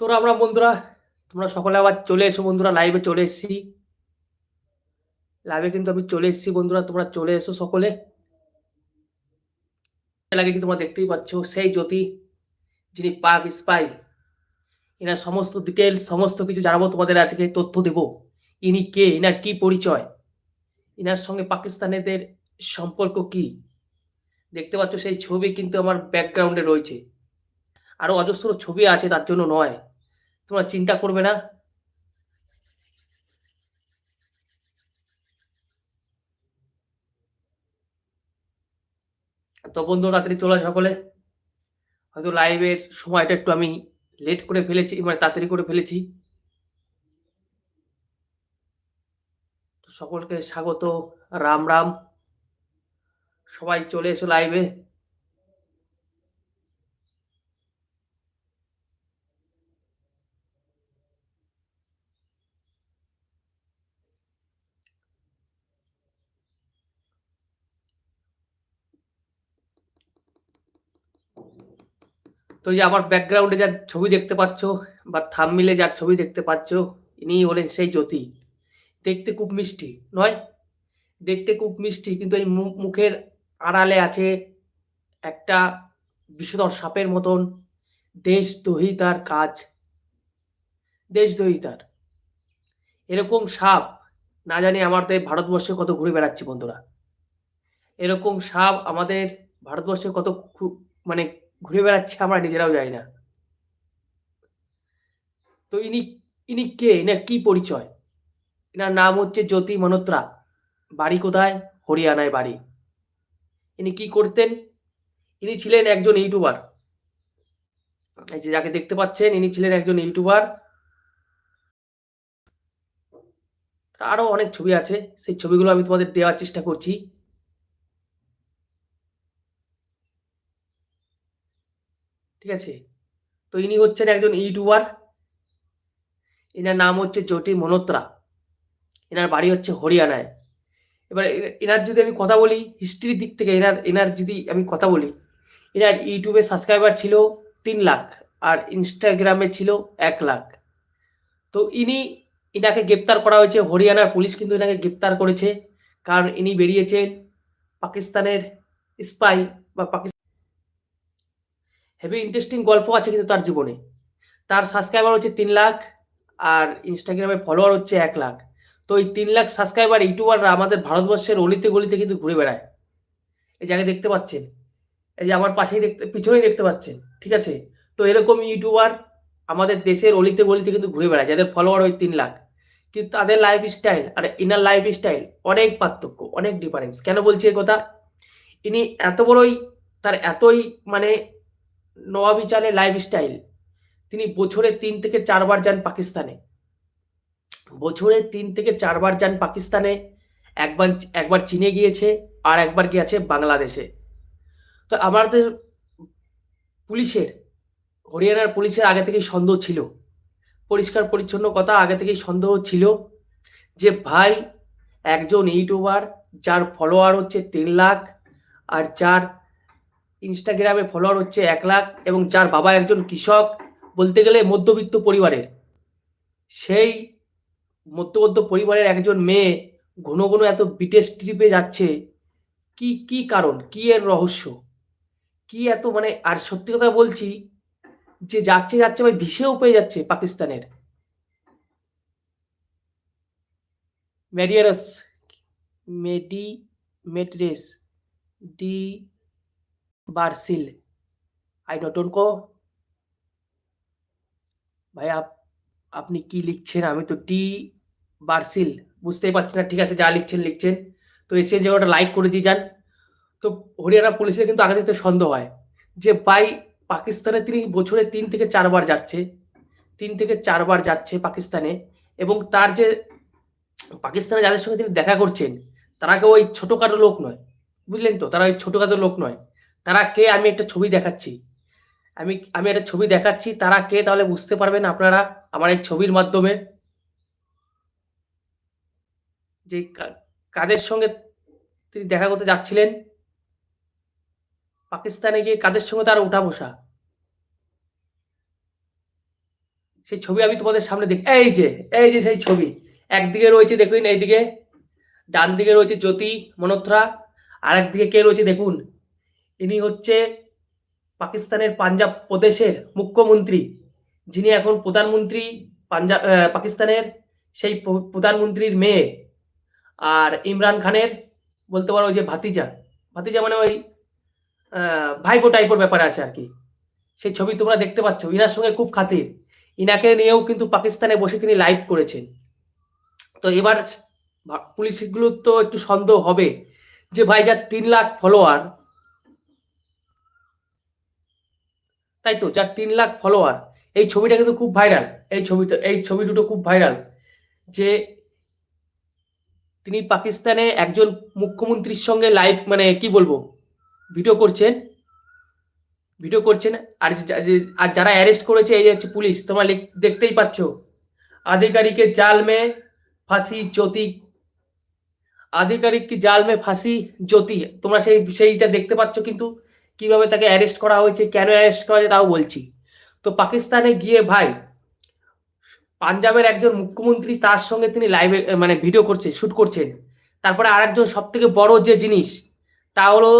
তোরা আমরা বন্ধুরা, তোমরা সকলে আবার চলে এসো বন্ধুরা লাইভে চলে এসেছি। লাইভে কিন্তু আমি চলে এসেছি বন্ধুরা, তোমরা চলে এসো সকলে। লাগেছি তোমরা দেখতেই পাচ্ছ সেই জ্যোতি, যিনি পাক স্পাই। এনার সমস্ত ডিটেলস সমস্ত কিছু জানাব তোমাদের আজকে, তথ্য দেব। ইনি কে, এনার কি পরিচয়? এনার সঙ্গে পাকিস্তানিদের সম্পর্ক কি? দেখতে পাচ্ছ সেই ছবি কিন্তু আমার ব্যাকগ্রাউন্ডে রয়েছে। আরও অজস্র ছবি আছে, তার জন্য নয়। তোমরা চিন্তা করবে না। তো বন্ধু, তাড়াতাড়ি চলে সকলে। হয়তো লাইভের সময়টা একটু আমি লেট করে ফেলেছি মানে তাড়াতাড়ি করে ফেলেছি। সকলকে স্বাগত, রাম রাম। সবাই চলে এসো লাইভে তো যে আমার ব্যাকগ্রাউন্ডে যার ছবি দেখতে পাচ্ছ বা থামমিলে যার ছবি দেখতে পাচ্ছ ইনি হলেন সেই জ্যোতি। দেখতে খুব মিষ্টি, নয়? দেখতে খুব মিষ্টি, কিন্তু এই মুখের আড়ালে আছে একটা বিষধর সাপের মতন দেশদ্রোহিতার কাজ। দেশদ্রোহিতার এরকম সাপ, না জানি আমাদের ভারতবর্ষে কত ঘুরে বেড়াচ্ছে বন্ধুরা। এরকম সাপ আমাদের ভারতবর্ষে কত মানে ঘুরে বেড়াচ্ছে আমরা নিজেরাও জানি না। তো ইনি ইনি কে? এনার কি পরিচয়? এনার নাম হচ্ছে জ্যোতি মনোত্রা। বাড়ি কোথায়? হরিয়ানায় বাড়ি। ইনি কি করতেন? ইনি ছিলেন একজন ইউটিউবার। এই যে যাকে দেখতে পাচ্ছেন, ইনি ছিলেন একজন ইউটিউবার। আরও অনেক ছবি আছে, সেই ছবিগুলো আমি তোমাদের দেওয়ার চেষ্টা করছি। ঠিক আছে? তো ইনি হচ্ছেন একজন ইউটিউবার। এনার নাম হচ্ছে জ্যোতি মনোত্রা এনার বাড়ি হচ্ছে হরিয়ানায়। এবার এনার যদি আমি কথা বলি হিস্ট্রির দিক থেকে এনার এনার যদি আমি কথা বলি, এনার ইউটিউবে সাবস্ক্রাইবার ছিল তিন লাখ আর ইনস্টাগ্রামে ছিল এক লাখ। তো ইনি ইনাকে গ্রেপ্তার করা হয়েছে হরিয়ানার পুলিশ, কিন্তু এনাকে গ্রেপ্তার করেছে। কারণ ইনি বেরিয়েছেন পাকিস্তানের স্পাই বা পাকিস্তান হেভি ইন্টারেস্টিং গল্প আছে কিন্তু তার জীবনে। তার সাবস্ক্রাইবার হচ্ছে তিন লাখ আর ইনস্টাগ্রামে ফলোয়ার হচ্ছে এক লাখ। তো এই তিন লাখ সাবস্ক্রাইবার ইউটিউবাররা আমাদের ভারতবর্ষের অলিতে গলিতে কিন্তু ঘুরে বেড়ায়। এই জায়গায় দেখতে পাচ্ছেন, এই যে আমার পাশেই দেখতে, পিছনেই দেখতে পাচ্ছেন, ঠিক আছে? তো এরকম ইউটিউবার আমাদের দেশের অলিতে গলিতে কিন্তু ঘুরে বেড়ায়, যাদের ফলোয়ার ওই তিন লাখ। কিন্তু তাদের লাইফ স্টাইল আর ইনার লাইফ স্টাইল অনেক পার্থক্য, অনেক ডিফারেন্স কেন বলছি কথা? ইনি এত বড়ই, তার এতই মানে নবাবিচারে লাইফ স্টাইল তিনি বছরে তিন থেকে চারবার যান পাকিস্তানে। বছরে তিন থেকে চারবার যান পাকিস্তানে। একবার একবার চীনে গিয়েছে আর একবার গিয়েছে বাংলাদেশে। তো আমাদের পুলিশের, হরিয়ানার পুলিশের আগে থেকেই সন্দেহ ছিল। পরিষ্কার পরিচ্ছন্ন কথা, আগে থেকেই সন্দেহ ছিল যে ভাই একজন ইউটিউবার যার ফলোয়ার হচ্ছে তিন লাখ আর যার ইনস্টাগ্রামে ফলোয়ার হচ্ছে এক লাখ এবং যার বাবা একজন কৃষক বলতে গেলে মধ্যবিত্ত পরিবারের। সেই মধ্যবিত্ত পরিবারের একজন মেয়ে ঘন ঘন এত বিদেশ ট্রিপে যাচ্ছে। কি কি কারণ? কি এর রহস্য? কি এত মানে আর সত্যি কথা বলছি যে যাচ্ছে যাচ্ছে ভাই ভিসেও পেয়ে যাচ্ছে পাকিস্তানের। মেডিয়ারস মেডি মেটরেস ডি বার্সিল আই ডোন্ট কো ভাই আপ আপনি কি লিখছেন আমি তো টি বার্সিল বুঝতেই পারছি না ঠিক আছে যা লিখছেন লিখছেন তো এসে যে ওটা লাইক করে দিয়ে যান তো হরিয়ানা পুলিশের কিন্তু আগে থেকে সন্দেহ হয় যে ভাই পাকিস্তানে তিনি বছরে তিন থেকে চারবার যাচ্ছে তিন থেকে চারবার যাচ্ছে পাকিস্তানে এবং তার যে, পাকিস্তানে যাদের সঙ্গে তিনি দেখা করছেন, তারা কেউ ওই ছোটোখাটো লোক নয়। বুঝলেন তো? তারা ওই ছোটোখাটো লোক নয়। তারা কে? আমি একটা ছবি দেখাচ্ছি। আমি আমি একটা ছবি দেখাচ্ছি, তারা কে? তাহলে বুঝতে পারবেন আপনারা আমার এই ছবির মাধ্যমে। যে কাদের সঙ্গে তিনি দেখা করতে যাচ্ছিলেন? পাকিস্তানে গিয়ে কাদের সঙ্গে তার উঠা বসা? সেই ছবি আমি তোমাদের সামনে দেখি, এই যে এই যে সেই ছবি। একদিকে রয়েছে দেখুন, এইদিকে। ডান দিকে রয়েছে জ্যোতি, মনোত্রা। আর একদিকে কে রয়েছে দেখুন? ইনি হচ্ছে পাকিস্তানের পাঞ্জাব প্রদেশের মুখ্যমন্ত্রী। যিনি এখন প্রধানমন্ত্রী পাঞ্জাব পাকিস্তানের সেই প্রধানমন্ত্রীর মেয়ে। আর ইমরান খানের বলতে পারো যে ভাতিজা। ভাতিজা মানে ওই ভাইপো টাইপের ব্যাপারে আছে আর কি। সেই ছবি তোমরা দেখতে পাচ্ছ, ইনার সঙ্গে খুব খাতির। ইনাকে নিয়েও কিন্তু পাকিস্তানে বসে তিনি লাইভ করেছেন। তো এবার পুলিশগুলোর তো একটু সন্দেহ হবে যে ভাই যার তিন লাখ ফলোয়ার তাই তো? যার তিন লাখ ফলোয়ার এই ছবিটা কিন্তু খুব ভাইরাল এই ছবিটা এই ছবি দুটো খুব ভাইরাল যে তিনি পাকিস্তানে একজন মুখ্যমন্ত্রীর সঙ্গে লাইভ মানে কি বলব? ভিডিও করছেন। ভিডিও করছেন। আর আর যারা অ্যারেস্ট করেছে, এই হচ্ছে পুলিশ, তোমরা দেখতেই পাচ্ছ। আধিকারিকের জাল মে ফাঁসি জ্যোতি। আধিকারিক কি জাল মে ফাঁসি জ্যোতি। তোমরা সেই সেইটা দেখতে পাচ্ছ কিন্তু। কীভাবে তাকে অ্যারেস্ট করা হয়েছে, কেন অ্যারেস্ট করা হয়েছে তাও বলছি। তো পাকিস্তানে গিয়ে ভাই, পাঞ্জাবের একজন মুখ্যমন্ত্রী তার সঙ্গে তিনি লাইভে মানে ভিডিও করছে শুট করছেন। তারপরে আরেকজন সব থেকে বড় যে জিনিস, তা হলো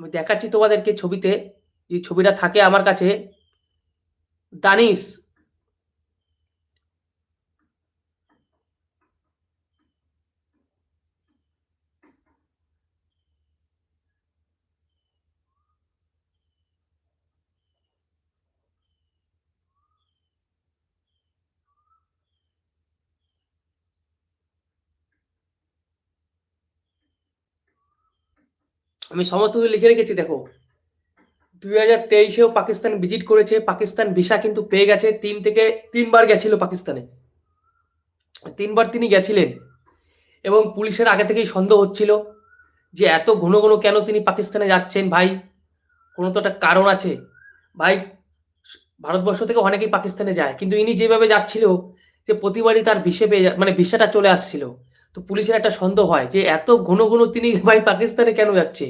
আমি দেখাচ্ছি তোমাদেরকে ছবিতে, যে ছবিটা থাকে আমার কাছে। দানিশ আমি সমস্ত কিছু লিখে রেখেছি, দেখো। দুই হাজার তেইশেও পাকিস্তান ভিজিট করেছে, পাকিস্তান ভিসা কিন্তু পেয়ে গেছে, তিন থেকে তিনবার গেছিল পাকিস্তানে। তিনবার তিনি গেছিলেন এবং পুলিশের আগে থেকেই সন্দেহ হচ্ছিল যে এত ঘন ঘন কেন তিনি পাকিস্তানে যাচ্ছেন ভাই? কোনো তো একটা কারণ আছে। ভাই, ভারতবর্ষ থেকে অনেকেই পাকিস্তানে যায়, কিন্তু ইনি যেভাবে যাচ্ছিল যে প্রতিবারই তার ভিসে পেয়ে মানে ভিসাটা চলে আসছিল। তো পুলিশের একটা সন্দেহ হয় যে এত ঘন ঘন তিনি ভাই পাকিস্তানে কেন যাচ্ছে?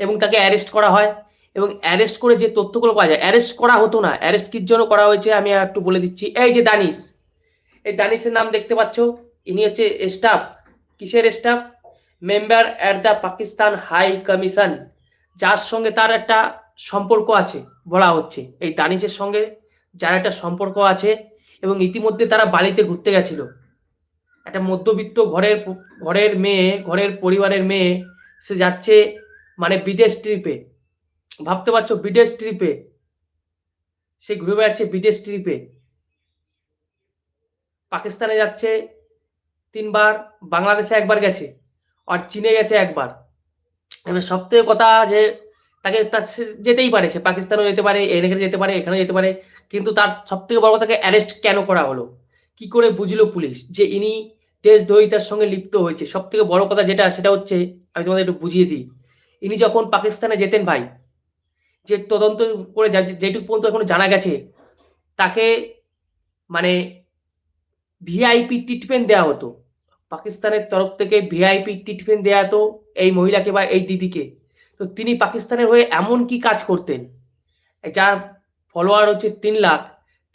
এবং তাকে অ্যারেস্ট করা হয়। এবং অ্যারেস্ট করে যে তথ্যগুলো পাওয়া যায় অ্যারেস্ট করা হতো না। অ্যারেস্ট কির জন্য করা হয়েছে আমি একটু বলে দিচ্ছি। এই যে দানিশ, এই দানিশের নাম দেখতে পাচ্ছ? ইনি হচ্ছে স্টাফ কিসের staff member at the Pakistan high commission যার সঙ্গে তার একটা সম্পর্ক আছে, বলা হচ্ছে। এই দানিশের সঙ্গে যার একটা সম্পর্ক আছে এবং ইতিমধ্যে তারা বালিতে ঘুরতে গেছিল। একটা মধ্যবিত্ত ঘরের ঘরের মেয়ে, ঘরের পরিবারের মেয়ে, সে যাচ্ছে মানে বিদেশ ট্রিপে ভাবতে পারছ, বিদেশ ট্রিপে সে ঘুরে বেড়াচ্ছে বিদেশ ট্রিপে পাকিস্তানে যাচ্ছে তিনবার, বাংলাদেশে একবার গেছে, আর চীনে গেছে একবার। এবার সব থেকে কথা যে, তাকে, তার যেতেই পারে, সে পাকিস্তানেও যেতে পারে এখানে যেতে পারে এখানে যেতে পারে, কিন্তু তার সব থেকে বড় তাকে অ্যারেস্ট কেন করা হলো? কি করে বুঝলো পুলিশ? যে ইনি দেশদ্রোহিতার সঙ্গে লিপ্ত হয়েছে। সব থেকে বড় কথা যেটা, সেটা হচ্ছে, আমি তোমাদের একটু বুঝিয়ে দিই। ইনি যখন পাকিস্তানে যেতেন ভাই, যে তদন্ত করে যেটুকু পর্যন্ত এখন জানা গেছে, তাকে মানে ভিআইপি ট্রিটমেন্ট দেওয়া হতো। পাকিস্তানের তরফ থেকে ভিআইপি ট্রিটমেন্ট দেওয়া হতো এই মহিলাকে বা এই দিদিকে। তো তিনি পাকিস্তানের হয়ে এমন কি কাজ করতেন? যার ফলোয়ার হচ্ছে তিন লাখ।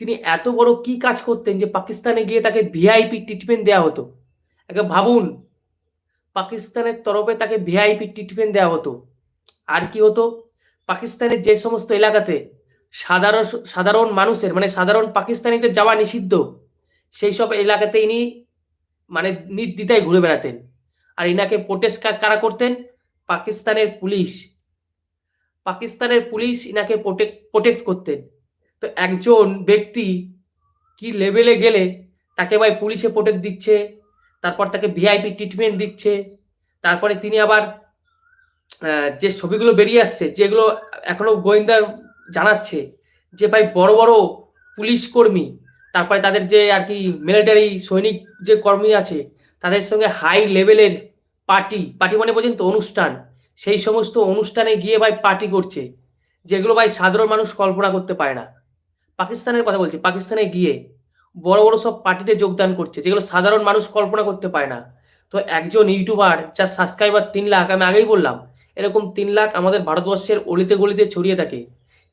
তিনি এত বড় কি কাজ করতেন যে পাকিস্তানে গিয়ে তাকে ভিআইপি ট্রিটমেন্ট দেওয়া হতো? একে ভাবুন, পাকিস্তানের তরফে তাকে ভিআইপি ট্রিটমেন্ট দেওয়া হতো। আর কি হতো? পাকিস্তানের যে সমস্ত এলাকাতে সাধারণ সাধারণ মানুষের মানে সাধারণ পাকিস্তানিদের যাওয়া নিষিদ্ধ, সেই সব এলাকাতে ইনি মানে নির্দ্বিধায় ঘুরে বেড়াতেন। আর ইনাকে প্রোটেস্ট কারা করতেন? পাকিস্তানের পুলিশ। পাকিস্তানের পুলিশ ইনাকে প্রোটেক্ট প্রোটেক্ট করতেন। তো একজন ব্যক্তি কি লেভেলে গেলে তাকে ভাই পুলিশে প্রোটেক্ট দিচ্ছে, তারপর তাকে ভিআইপি ট্রিটমেন্ট দিচ্ছে, তারপরে তিনি আবার যে ছবিগুলো বেরিয়ে আসছে, যেগুলো এখনও গোয়েন্দা জানাচ্ছে, যে ভাই বড় বড় পুলিশ কর্মী, তারপরে তাদের যে আর কি মিলিটারি সৈনিক যে কর্মী আছে, তাদের সঙ্গে হাই লেভেলের পার্টি পার্টি মানে বোঝেন তো অনুষ্ঠান, সেই সমস্ত অনুষ্ঠানে গিয়ে ভাই পার্টি করছে, যেগুলো ভাই সাধারণ মানুষ কল্পনা করতে পারে না। পাকিস্তানের কথা বলছি, পাকিস্তানে গিয়ে বড় বড় সব পার্টিতে যোগদান করছে, যেগুলো সাধারণ মানুষ কল্পনা করতে পারে না। তো একজন ইউটিউবার যার সাবস্ক্রাইবার তিন লাখ, আমি আগেই বললাম, এরকম তিন লাখ আমাদের ভারতবর্ষের অলিতে গলিতে ছড়িয়ে থাকে।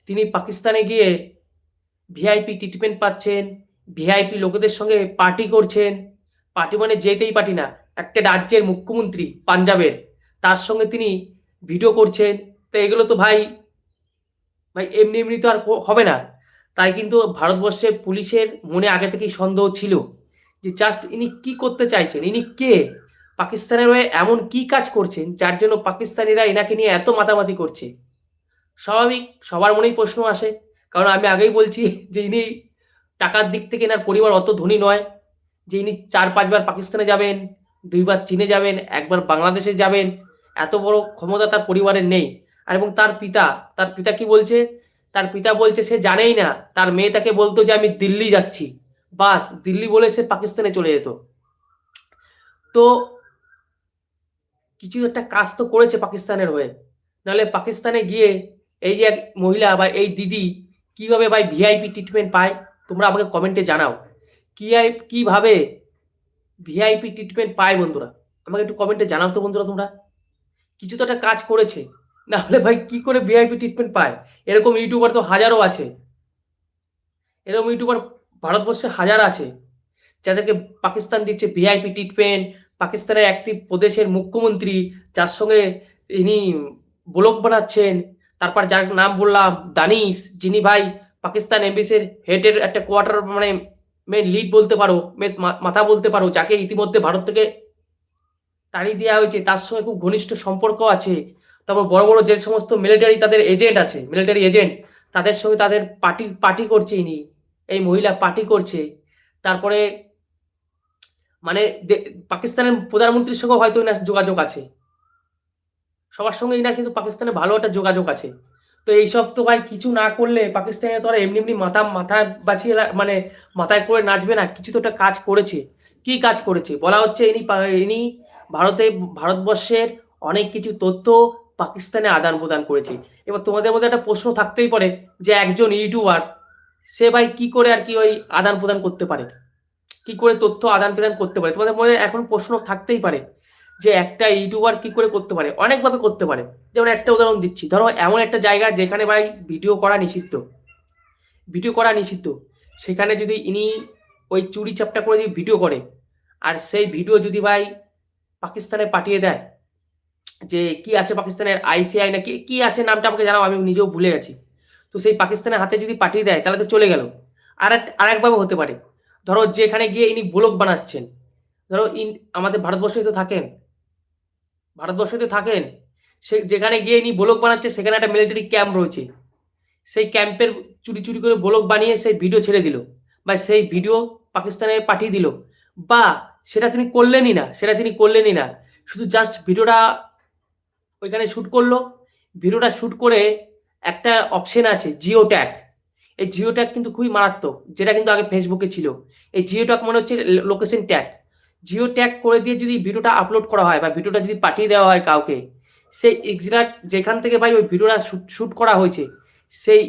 তিনি পাকিস্তানে গিয়ে ভিআইপি ট্রিটমেন্ট পাচ্ছেন ভিআইপি লোকেদের সঙ্গে পার্টি করছেন। পার্টি মানে যেতেই পার্টি না, একটা রাজ্যের মুখ্যমন্ত্রী পাঞ্জাবের, তার সঙ্গে তিনি ভিডিও করছেন। তো এগুলো তো ভাই ভাই এমনি এমনি তো আর হবে না। তাই কিন্তু ভারতবর্ষে পুলিশের মনে আগে থেকেই সন্দেহ ছিল যে জাস্ট ইনি কি করতে চাইছেন? ইনি কে? পাকিস্তানের হয়ে এমন কি কাজ করছেন যার জন্য পাকিস্তানিরা এনাকে নিয়ে এত মাতামাতি করছে? স্বাভাবিক, সবার মনেই প্রশ্ন আসে। কারণ আমি আগেই বলছি যে ইনি টাকার দিক থেকে এনার পরিবার অত ধনী নয়। যে ইনি চার পাঁচবার পাকিস্তানে যাবেন, দুইবার চীনে যাবেন, একবার বাংলাদেশে যাবেন, এত বড় ক্ষমতা তার পরিবারের নেই। আর এবং তার পিতা তার পিতা কি বলছে? তার পিতা বলছে, সে জানেই না, তার মেয়ে তাকে বলতো যে, আমি দিল্লি যাচ্ছি। বাস, দিল্লি বলে সে পাকিস্তানে চলে যেত। তো কিছু একটা কাজ তো করেছে পাকিস্তানের হয়ে। নাহলে পাকিস্তানে গিয়ে এই যে এক মহিলা বা এই দিদি কীভাবে ভাই ভিআইপি ট্রিটমেন্ট পায়, তোমরা আমাকে কমেন্টে জানাও। কি আই- কীভাবে ভিআইপি ট্রিটমেন্ট পায় বন্ধুরা? আমাকে একটু কমেন্টে জানাও তো বন্ধুরা তোমরা। কিছু তো একটা কাজ করেছে। না হলে ভাই কি করে ভিআইপি ট্রিটমেন্ট পায়? এরকম ইউটিউবার তো হাজারও আছে। এরকম ইউটিউবার ভারতবর্ষে হাজার আছে। যাদেরকে পাকিস্তান দিচ্ছে ভিআইপি ট্রিটমেন্ট পাকিস্তানের একটি প্রদেশের মুখ্যমন্ত্রী, যার সঙ্গে ইনি ব্লগ বানাচ্ছেন, তারপর যার নাম বললাম, দানিশ, যিনি ভাই পাকিস্তান এমবিসির হেডের একটা কোয়ার্টার মানে মেন লিড বলতে পারো, main মা- মাথা বলতে পারো, যাকে ইতিমধ্যে ভারত থেকে তাড়িয়ে দেওয়া হয়েছে, তার সঙ্গে খুব ঘনিষ্ঠ সম্পর্ক আছে। তারপর বড় বড় যে সমস্ত মিলিটারি তাদের এজেন্ট আছে মিলিটারি এজেন্ট তাদের সঙ্গে তাদের পার্টি পার্টি করছে ইনি, এই মহিলা পার্টি করছে। তারপরে মানে পাকিস্তানের প্রধানমন্ত্রীর সঙ্গে হয়তো এনার যোগাযোগ আছে। সবার সঙ্গে এনার কিন্তু পাকিস্তানে ভালো একটা যোগাযোগ আছে। তো এইসব তো ভাই কিছু না করলে পাকিস্তানে তো আর এমনি এমনি মাথা মাথা বাঁচিয়ে মানে মাথায় করে নাচবে না। কিছু তো একটা কাজ করেছে। কি কাজ করেছে? বলা হচ্ছে ইনি ইনি ভারতে, ভারতবর্ষের অনেক কিছু তথ্য পাকিস্তানে আদান প্রদান করেছি। এবার তোমাদের মধ্যে একটা প্রশ্ন থাকতেই পারে যে একজন ইউটিউবার, সে ভাই কি করে আর কি ওই আদান প্রদান করতে পারে? কি করে তথ্য আদান প্রদান করতে পারে? তোমাদের মধ্যে এখন প্রশ্ন থাকতেই পারে যে একটা ইউটিউবার কি করে করতে পারে? অনেকভাবে করতে পারে। যেমন একটা উদাহরণ দিচ্ছি, ধরো এমন একটা জায়গা যেখানে ভাই ভিডিও করা নিষিদ্ধ। ভিডিও করা নিষিদ্ধ। সেখানে যদি ইনি ওই চুরি চাপটা করে যদি ভিডিও করে, আর সেই ভিডিও যদি ভাই পাকিস্তানে পাঠিয়ে দেয় যে কি আছে পাকিস্তানের আইসিআই না কি আছে নামটা আমাকে জানাও, আমি নিজেও ভুলে গেছি। তো সেই পাকিস্তানের হাতে যদি পাঠিয়ে দেয়, তাহলে তো চলে গেল। আর এক আরেকভাবে হতে পারে। ধরো যেখানে গিয়ে ইনি ব্লক বানাচ্ছেন, ধরো ইন, আমাদের ভারতবর্ষে তো থাকেন। ভারতবর্ষে তো থাকেন। সে, যেখানে গিয়ে ইনি ব্লক বানাচ্ছে, সেখানে একটা মিলিটারি ক্যাম্প রয়েছে। সেই ক্যাম্পের চুরি চুরি করে ব্লক বানিয়ে সেই ভিডিও ছেড়ে দিল। বা সেই ভিডিও পাকিস্তানে পাঠিয়ে দিল। বা সেটা তিনি করলেনই না, সেটা তিনি করলেনই না। শুধু জাস্ট ভিডিওটা ওইখানে শ্যুট করল। ভিডিওটা শ্যুট করে একটা অপশন আছে জিও ট্যাগ এই জিও ট্যাগ কিন্তু খুবই মারাত্মক, যেটা কিন্তু আগে ফেসবুকে ছিল। এই জিও ট্যাগ মনে হচ্ছে লোকেশন ট্যাগ জিও ট্যাগ করে দিয়ে যদি ভিডিওটা আপলোড করা হয় বা ভিডিওটা যদি পাঠিয়ে দেওয়া হয় কাউকে, সেই এক্সাক্ট যেখান থেকে ভাই ওই ভিডিওটা শ্যুট করা হয়েছে, সেই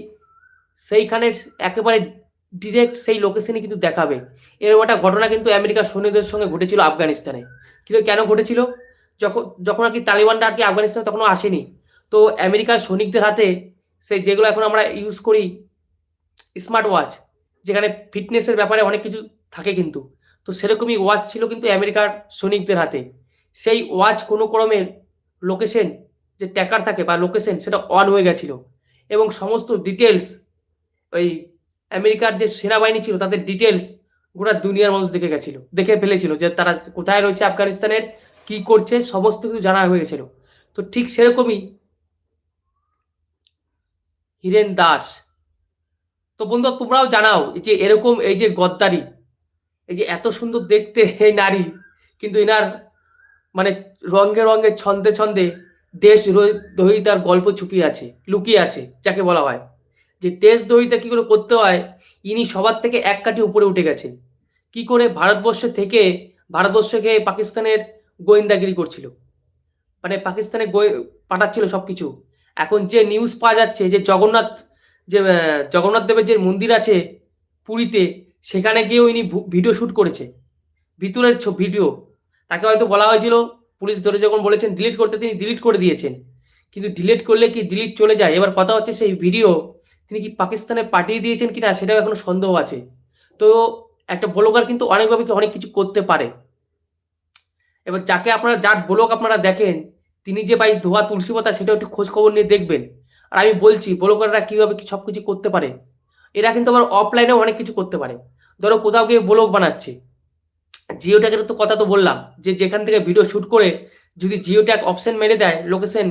সেইখানের একেবারে ডিরেক্ট সেই লোকেশনে কিন্তু দেখাবে। এরকম একটা ঘটনা কিন্তু আমেরিকার সৈন্যদের সঙ্গে ঘটেছিল আফগানিস্তানে। কিন্তু কেন ঘটেছিল? যখন যখন আর কি তালিবানরা আর কি আফগানিস্তানে তখনও আসেনি। তো আমেরিকার সৈনিকদের হাতে সেই যেগুলো এখন আমরা ইউজ করি স্মার্ট ওয়াচ যেখানে ফিটনেসের ব্যাপারে অনেক কিছু থাকে কিন্তু। তো সেরকমই ওয়াচ ছিল কিন্তু আমেরিকার সৈনিকদের হাতে। সেই ওয়াচ কোনো ক্রমের লোকেশন যে ট্যাকার থাকে বা লোকেশন সেটা অন হয়ে গেছিল। এবং সমস্ত ডিটেলস ওই আমেরিকার যে সেনাবাহিনী ছিল তাদের ডিটেলস গোটা দুনিয়ার মানুষ দেখে গেছিল, দেখে ফেলেছিল যে তারা কোথায় রয়েছে আফগানিস্তানের কি করছে, সমস্ত কিছু জানা হয়ে গেছিল। তো ঠিক সেরকমই হিরেন দাস। তো বন্ধু, তোমরাও জানাও এই যে এরকম এই যে গদ্দারি, এই যে এত সুন্দর দেখতে এই নারী, কিন্তু এনার মানে রঙে রঙে, ছন্দে ছন্দে দেশ দহিতার গল্প ছুপিয়ে আছে, লুকিয়ে আছে, যাকে বলা হয়। যে দেশ দহিতা কি করে করতে হয়, ইনি সবার থেকে এক কাঠি উপরে উঠে গেছেন। কি করে ভারতবর্ষ থেকে, ভারতবর্ষকে পাকিস্তানের গোয়েন্দাগিরি করছিল। মানে পাকিস্তানে পাঠাচ্ছিল সবকিছু। এখন যে নিউজ পাওয়া যাচ্ছে যে জগন্নাথ যে জগন্নাথ দেবের যে মন্দির আছে পুরীতে, সেখানে গিয়েও ইনি ভিডিও শ্যুট করেছে। ভিতরের ভিডিও তাকে হয়তো বলা হয়েছিল, পুলিশ ধরে যখন বলেছেন ডিলিট করতে, তিনি ডিলিট করে দিয়েছেন। কিন্তু ডিলিট করলে কি ডিলিট চলে যায়? এবার কথা হচ্ছে সেই ভিডিও তিনি কি পাকিস্তানে পাঠিয়ে দিয়েছেন কিনা সেটাও এখনও সন্দেহ আছে। তো একটা ব্লগার কিন্তু অনেকভাবে অনেক কিছু করতে পারে। এবার যাকে আপনারা যার ব্লগ আপনারা দেখেন, তিনি যে ভাই ধোয়া তুলসী পাতা সেটাও একটু খোঁজ খবর নিয়ে দেখবেন। আর আমি বলছি, ব্লগাররা কীভাবে সব কিছু করতে পারে? এরা কিন্তু আবার অফলাইনেও অনেক কিছু করতে পারে। ধরো কোথাও গিয়ে ব্লগ বানাচ্ছে। জিও ট্যাগের তো কথা তো বললাম, যে যেখান থেকে ভিডিও শ্যুট করে যদি জিও ট্যাগ অপশন মেরে দেয় লোকেশন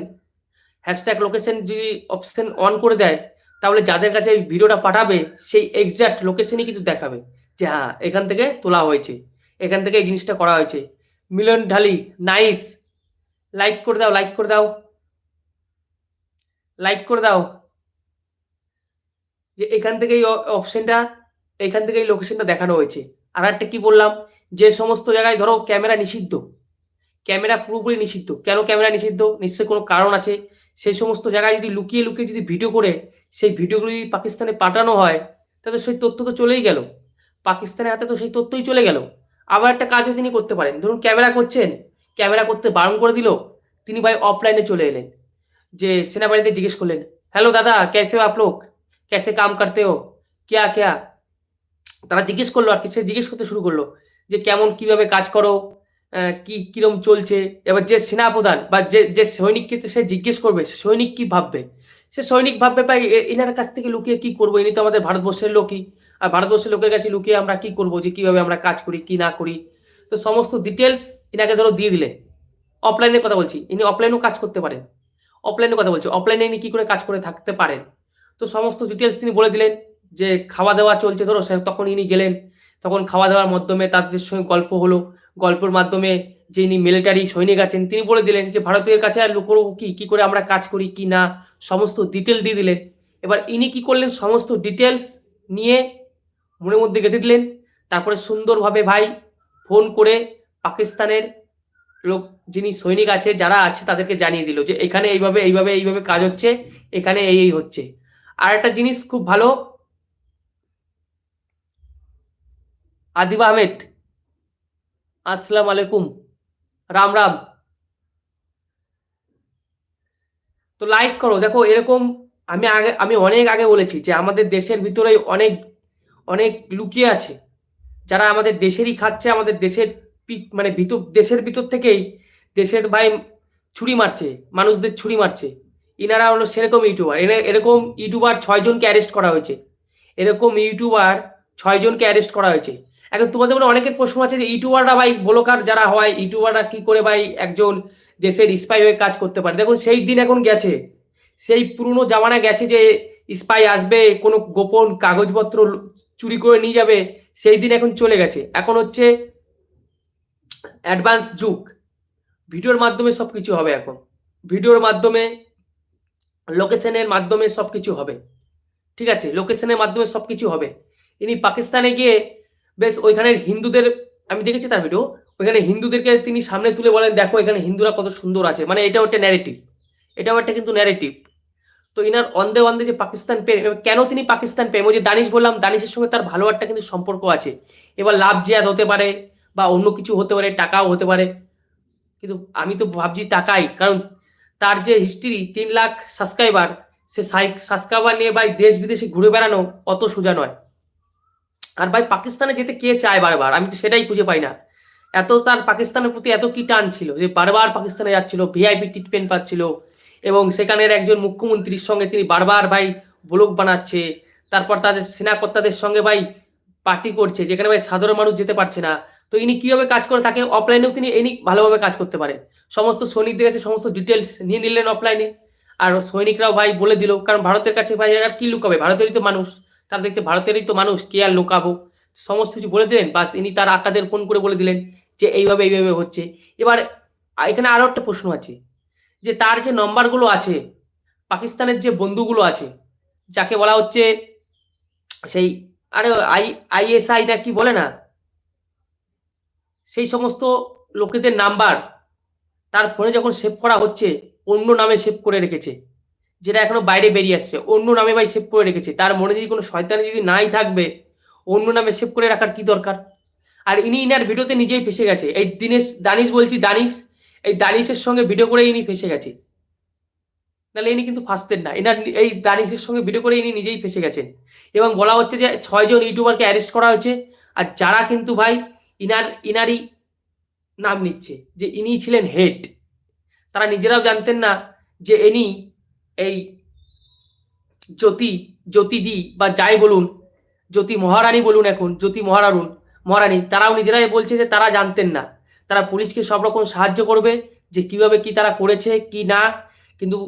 হ্যাশট্যাগ লোকেশন যদি অপশন অন করে দেয়, তাহলে যাদের কাছে ভিডিওটা পাঠাবে, সেই এক্সাক্ট লোকেশনই কিন্তু দেখাবে। যে হ্যাঁ এখান থেকে তোলা হয়েছে। এখান থেকে এই জিনিসটা করা হয়েছে। মিলন ঢালি নাইস লাইক করে দাও লাইক করে দাও। লাইক করে দাও। যে এখান থেকে এই অপশনটা এখান থেকে এই লোকেশনটা দেখানো হয়েছে। আর একটা কি বললাম? যে সমস্ত জায়গায় ধরো ক্যামেরা নিষিদ্ধ। ক্যামেরা পুরোপুরি নিষিদ্ধ। কেন ক্যামেরা নিষিদ্ধ? নিশ্চয়ই কোনো কারণ আছে। সেই সমস্ত জায়গায় যদি লুকিয়ে লুকিয়ে যদি ভিডিও করে, সেই ভিডিওগুলো যদি পাকিস্তানে পাঠানো হয়, তাহলে সেই তথ্য তো চলেই গেল। পাকিস্তানের হাতে তো সেই তথ্যই চলে গেল। আবার একটা কাজও তিনি করতে পারেন। ধরুন ক্যামেরা করছেন, ক্যামেরা করতে বারণ করে দিল, তিনি ভাই অফলাইনে চলে এলেন। যে সেনাবাহিনীতে জিজ্ঞেস করলেন হ্যালো দাদা ক্যাসে আপ লোক? ক্যাসে কাম করতে ও কেয়া, ক্যা? তারা জিজ্ঞেস করল আর কি, সে জিজ্ঞেস করতে শুরু করল যে কেমন, কীভাবে কাজ করো কি, কিরম চলছে? এবার যে সেনাপ্রধান বা যে যে সৈনিককে সে জিজ্ঞেস করবে, সে সৈনিক কি ভাববে? সে সৈনিক ভাববে পাই এনার কাছ থেকে লুকিয়ে কি করব? ইনি তো আমাদের ভারতবর্ষের লোকই। আর ভারতবর্ষের লোকের কাছে লুকিয়ে আমরা কি করব, যে কীভাবে আমরা কাজ করি, কি না করি? তো সমস্ত ডিটেলস ইনাকে ধরো দিয়ে দিলেন অফলাইনের কথা বলছি, ইনি অফলাইনেও কাজ করতে পারেন। অফলাইনের কথা বলছি অফলাইনে ইনি কি করে কাজ করে থাকতে পারেন? তো সমস্ত ডিটেলস তিনি বলে দিলেন, যে খাওয়া দাওয়া চলছে, ধরো সে তখন ইনি গেলেন, তখন খাওয়া দাওয়ার মাধ্যমে তাদের সঙ্গে গল্প হলো, গল্পের মাধ্যমে যে ইনি মিলিটারি সৈনিক আছেন, তিনি বলে দিলেন যে ভারতীয়ের কাছে আর লুকোর কি কি করে আমরা কাজ করি, কি না, সমস্ত ডিটেল দিয়ে দিলেন। এবার ইনি কি করলেন, সমস্ত ডিটেলস নিয়ে মনের মধ্যে গেঁথে দিলেন। তারপরে সুন্দরভাবে ভাই ফোন করে পাকিস্তানের লোক, যিনি সৈনিক আছে, যারা আছে, তাদেরকে জানিয়ে দিল যে এখানে এইভাবে এইভাবে এইভাবে কাজ হচ্ছে, এখানে এই এই হচ্ছে। আর একটা জিনিস খুব ভালো, আদিবা আহমেদ, আসসালাম আলাইকুম, রাম রাম। তো লাইক করো, দেখো এরকম আমি আগে, আমি অনেক আগে বলেছি যে আমাদের দেশের ভিতরে অনেক অনেক লুকিয়ে আছে। যারা আমাদের দেশেরই খাচ্ছে, আমাদের দেশের মানে ভিতর, দেশের ভিতর থেকেই দেশের ভাই ছুরি মারছে, মানুষদের ছুরি মারছে। ইনারা হলো সেরকম ইউটিউবার। এরা এরকম ইউটিউবার ছয়জনকে অ্যারেস্ট করা হয়েছে। এরকম ইউটিউবার ছয়জনকে অ্যারেস্ট করা হয়েছে। এখন তোমাদের মনে অনেকের প্রশ্ন আছে যে, ইউটিউবাররা ভাই ব্লকার যারা হয়, ইউটিউবাররা কি করে ভাই একজন দেশের স্পাই হয়ে কাজ করতে পারে? দেখুন, সেই দিন এখন গেছে। সেই পুরনো জামানা গেছে যে স্পাই আসবে, কোনো গোপন কাগজপত্র চুরি করে নিয়ে যাবে, সেই দিন এখন চলে গেছে। এখন হচ্ছে অ্যাডভান্স যুগ। ভিডিওর মাধ্যমে সব কিছু হবে এখন। ভিডিওর মাধ্যমে লোকেশনের মাধ্যমে সব কিছু হবে। ঠিক আছে? লোকেশনের মাধ্যমে সব কিছু হবে। ইনি পাকিস্তানে গিয়ে, বেশ ওইখানের হিন্দুদের, আমি দেখেছি তার ভিডিও ওইখানে হিন্দুদেরকে তিনি সামনে তুলে বলেন, দেখো এখানে হিন্দুরা কত সুন্দর আছে। মানে এটাও একটা ন্যারেটিভ এটাও একটা কিন্তু ন্যারেটিভ তো ইনার অন্ধে অন্ধে যে পাকিস্তান প্রেম কেন তিনি পাকিস্তান প্রেম? ওই যে দানিশ বললাম, দানিশের সঙ্গে তার ভালো একটা কিন্তু সম্পর্ক আছে। এবার লাভ জিয়াদ হতে পারে বা অন্য কিছু হতে পারে, টাকাও হতে পারে। কিন্তু আমি তো ভাবছি টাকাই, কারণ তার যে হিস্ট্রি তিন লাখ সাবস্ক্রাইবার সে সাবস্ক্রাইবার নিয়ে ভাই দেশ বিদেশে ঘুরে বেড়ানো অত সোজা নয়। আর ভাই পাকিস্তানে যেতে কে চায় বারবার? আমি তো সেটাই খুঁজে পাই না। এত তার পাকিস্তানের প্রতি এত কি টান ছিল? যে বারবার পাকিস্তানে যাচ্ছিল ভিআইপি ট্রিটমেন্ট পাচ্ছিল এবং সেখানের একজন মুখ্যমন্ত্রীর সঙ্গে তিনি বারবার ভাই ব্লগ বানাচ্ছে, তারপর তাদের সেনাকর্তাদের সঙ্গে ভাই পার্টি করছে, যেখানে ভাই সাধারণ মানুষ যেতে পারছে না। তো ইনি কীভাবে কাজ করে থাকে অফলাইনেও তিনি ইনি ভালোভাবে কাজ করতে পারেন। সমস্ত সৈনিকদের কাছে সমস্ত ডিটেলস নিয়ে নিলেন অফলাইনে আর সৈনিকরাও ভাই বলে দিল, কারণ ভারতের কাছে ভাই আর কি লুকাবে? ভারতেরই তো মানুষ। তারা দেখছে ভারতেরই তো মানুষ, কে আর লুকাবো? সমস্ত কিছু বলে দিলেন, বাস ইনি তার আকাদের ফোন করে বলে দিলেন যে এইভাবে এইভাবে হচ্ছে। এবার এখানে আরও একটা প্রশ্ন আছে। যে তার যে নম্বরগুলো আছে, পাকিস্তানের যে বন্ধুগুলো আছে, যাকে বলা হচ্ছে সেই, আরে আই আইএসআই না কি বলে না? সেই সমস্ত লোকেদের নাম্বার তার ফোনে যখন সেভ করা হচ্ছে, অন্য নামে সেভ করে রেখেছে, যেটা এখনও বাইরে বেরিয়ে আসছে, অন্য নামে ভাই সেভ করে রেখেছে, তার মনে যদি কোনো শয়তানি যদি নাই থাকবে, অন্য নামে সেভ করে রাখার কি দরকার? আর ইনি ইনার ভিডিওতে নিজেই ফেসে গেছে, এই দিনেশ, দানিশ বলছি, দানিশ এই দানিশের সঙ্গে ভিডিও করে ইনি ফেসে গেছে। নাহলে ইনি কিন্তু ফাঁসতেন না। এনার এই দানিশের সঙ্গে ভিডিও করে ইনি নিজেই ফেসে গেছেন। এবং বলা হচ্ছে যে ছয়জন ইউটিউবারকে অ্যারেস্ট করা হয়েছে। আর যারা কিন্তু ভাই ইনার, ইনারই নাম নিচ্ছে, যে ইনি ছিলেন হেড তারা নিজেরাও জানতেন না যে ইনি এই জ্যোতি জ্যোতিদি বা যাই বলুন, জ্যোতি মহারানী বলুন এখন, জ্যোতি মহারানুন মহারানী, তারাও নিজেরাই বলছে যে তারা জানতেন না। তারা পুলিশকে সব রকম সাহায্য করবে যে কীভাবে কি তারা করেছে, কি না। কিন্তু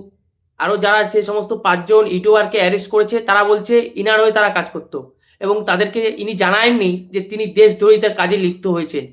আরও যারা সে সমস্ত পাঁচজন ইউটিউবারকে অ্যারেস্ট করেছে, তারা বলছে ইনার হয়ে তারা কাজ করতো। এবং তাদেরকে ইনি জানায়নি যে তিনি দেশদ্রোহিতার কাজে লিপ্ত হয়েছেন।